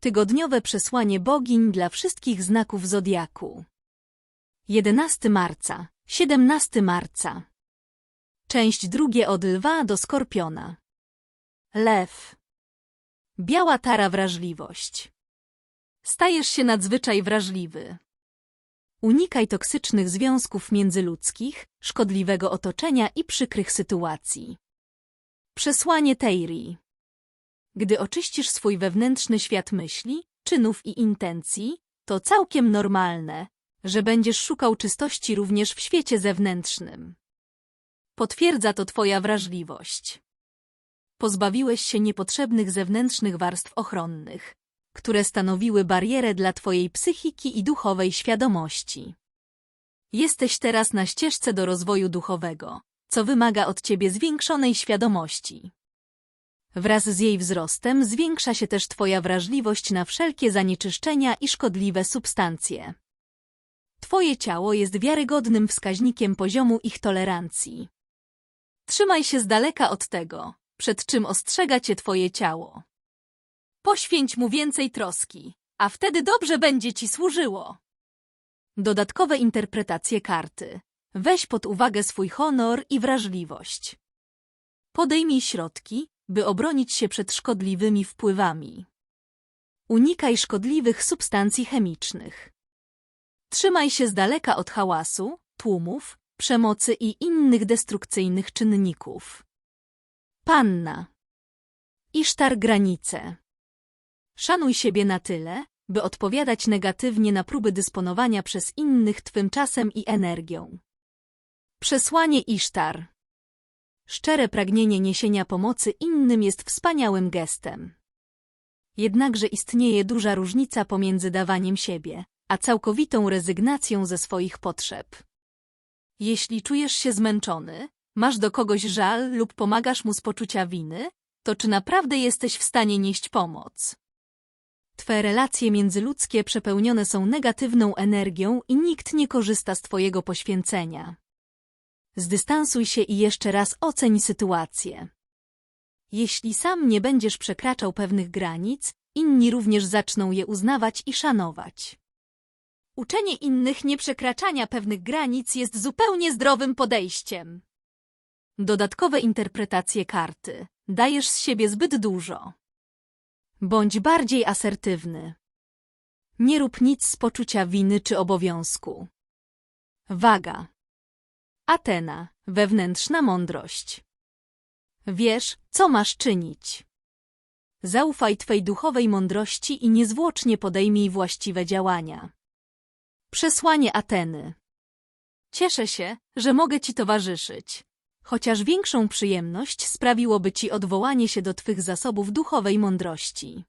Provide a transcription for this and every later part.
Tygodniowe przesłanie bogiń dla wszystkich znaków zodiaku. 11 marca, 17 marca. Część drugie od lwa do skorpiona. Lew. Biała tara wrażliwość. Stajesz się nadzwyczaj wrażliwy. Unikaj toksycznych związków międzyludzkich, szkodliwego otoczenia i przykrych sytuacji. Przesłanie Teiri. Gdy oczyścisz swój wewnętrzny świat myśli, czynów i intencji, to całkiem normalne, że będziesz szukał czystości również w świecie zewnętrznym. Potwierdza to twoja wrażliwość. Pozbawiłeś się niepotrzebnych zewnętrznych warstw ochronnych, które stanowiły barierę dla twojej psychiki i duchowej świadomości. Jesteś teraz na ścieżce do rozwoju duchowego, co wymaga od ciebie zwiększonej świadomości. Wraz z jej wzrostem zwiększa się też twoja wrażliwość na wszelkie zanieczyszczenia i szkodliwe substancje. Twoje ciało jest wiarygodnym wskaźnikiem poziomu ich tolerancji. Trzymaj się z daleka od tego, przed czym ostrzega cię twoje ciało. Poświęć mu więcej troski, a wtedy dobrze będzie ci służyło. Dodatkowe interpretacje karty. Weź pod uwagę swój honor i wrażliwość. Podejmij środki, by obronić się przed szkodliwymi wpływami. Unikaj szkodliwych substancji chemicznych. Trzymaj się z daleka od hałasu, tłumów, przemocy i innych destrukcyjnych czynników. Panna. Isztar granice. Szanuj siebie na tyle, by odpowiadać negatywnie na próby dysponowania przez innych twym czasem i energią. Przesłanie Isztar. Szczere pragnienie niesienia pomocy innym jest wspaniałym gestem. Jednakże istnieje duża różnica pomiędzy dawaniem siebie, a całkowitą rezygnacją ze swoich potrzeb. Jeśli czujesz się zmęczony, masz do kogoś żal lub pomagasz mu z poczucia winy, to czy naprawdę jesteś w stanie nieść pomoc? Twe relacje międzyludzkie przepełnione są negatywną energią i nikt nie korzysta z twojego poświęcenia. Zdystansuj się i jeszcze raz oceń sytuację. Jeśli sam nie będziesz przekraczał pewnych granic, inni również zaczną je uznawać i szanować. Uczenie innych nieprzekraczania pewnych granic jest zupełnie zdrowym podejściem. Dodatkowe interpretacje karty. Dajesz z siebie zbyt dużo. Bądź bardziej asertywny. Nie rób nic z poczucia winy czy obowiązku. Waga. Atena, wewnętrzna mądrość. Wiesz, co masz czynić. Zaufaj Twej duchowej mądrości i niezwłocznie podejmij właściwe działania. Przesłanie Ateny. Cieszę się, że mogę Ci towarzyszyć. Chociaż większą przyjemność sprawiłoby Ci odwołanie się do Twych zasobów duchowej mądrości.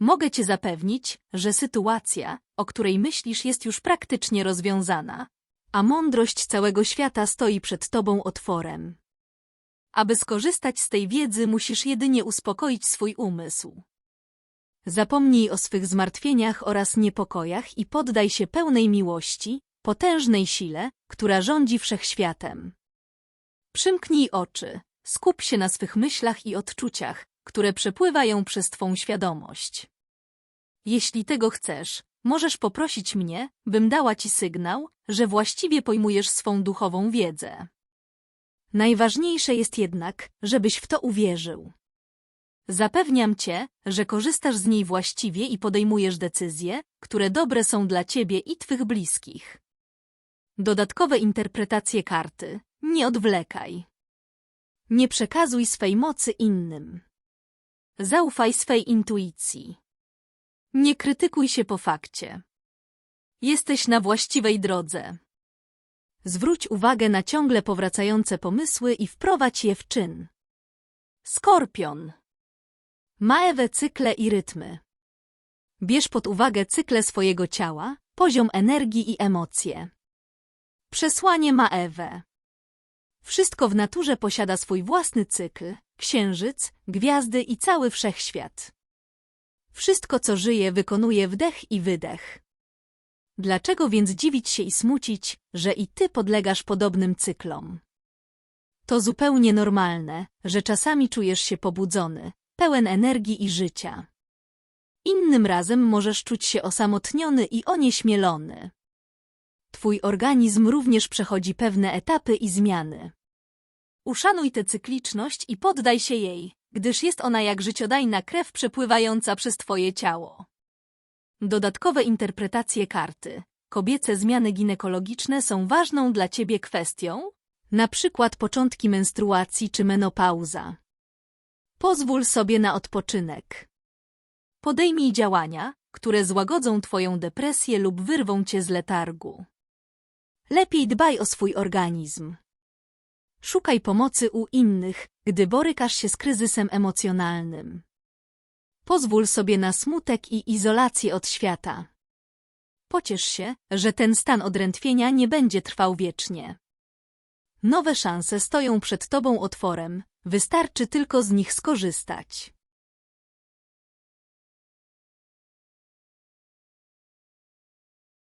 Mogę Cię zapewnić, że sytuacja, o której myślisz, jest już praktycznie rozwiązana, a mądrość całego świata stoi przed Tobą otworem. Aby skorzystać z tej wiedzy, musisz jedynie uspokoić swój umysł. Zapomnij o swych zmartwieniach oraz niepokojach i poddaj się pełnej miłości, potężnej sile, która rządzi wszechświatem. Przymknij oczy, skup się na swych myślach i odczuciach, które przepływają przez Twą świadomość. Jeśli tego chcesz, możesz poprosić mnie, bym dała Ci sygnał, że właściwie pojmujesz swą duchową wiedzę. Najważniejsze jest jednak, żebyś w to uwierzył. Zapewniam Cię, że korzystasz z niej właściwie i podejmujesz decyzje, które dobre są dla Ciebie i Twych bliskich. Dodatkowe interpretacje karty. Nie odwlekaj. Nie przekazuj swej mocy innym. Zaufaj swej intuicji. Nie krytykuj się po fakcie. Jesteś na właściwej drodze. Zwróć uwagę na ciągle powracające pomysły i wprowadź je w czyn. Skorpion. Maewe cykle i rytmy. Bierz pod uwagę cykle swojego ciała, poziom energii i emocje. Przesłanie Maewę. Wszystko w naturze posiada swój własny cykl, księżyc, gwiazdy i cały wszechświat. Wszystko, co żyje, wykonuje wdech i wydech. Dlaczego więc dziwić się i smucić, że i ty podlegasz podobnym cyklom? To zupełnie normalne, że czasami czujesz się pobudzony, pełen energii i życia. Innym razem możesz czuć się osamotniony i onieśmielony. Twój organizm również przechodzi pewne etapy i zmiany. Uszanuj tę cykliczność i poddaj się jej, gdyż jest ona jak życiodajna krew przepływająca przez Twoje ciało. Dodatkowe interpretacje karty. Kobiece zmiany ginekologiczne są ważną dla Ciebie kwestią, na przykład początki menstruacji czy menopauza. Pozwól sobie na odpoczynek. Podejmij działania, które złagodzą Twoją depresję lub wyrwą Cię z letargu. Lepiej dbaj o swój organizm. Szukaj pomocy u innych, gdy borykasz się z kryzysem emocjonalnym. Pozwól sobie na smutek i izolację od świata. Pociesz się, że ten stan odrętwienia nie będzie trwał wiecznie. Nowe szanse stoją przed Tobą otworem, wystarczy tylko z nich skorzystać.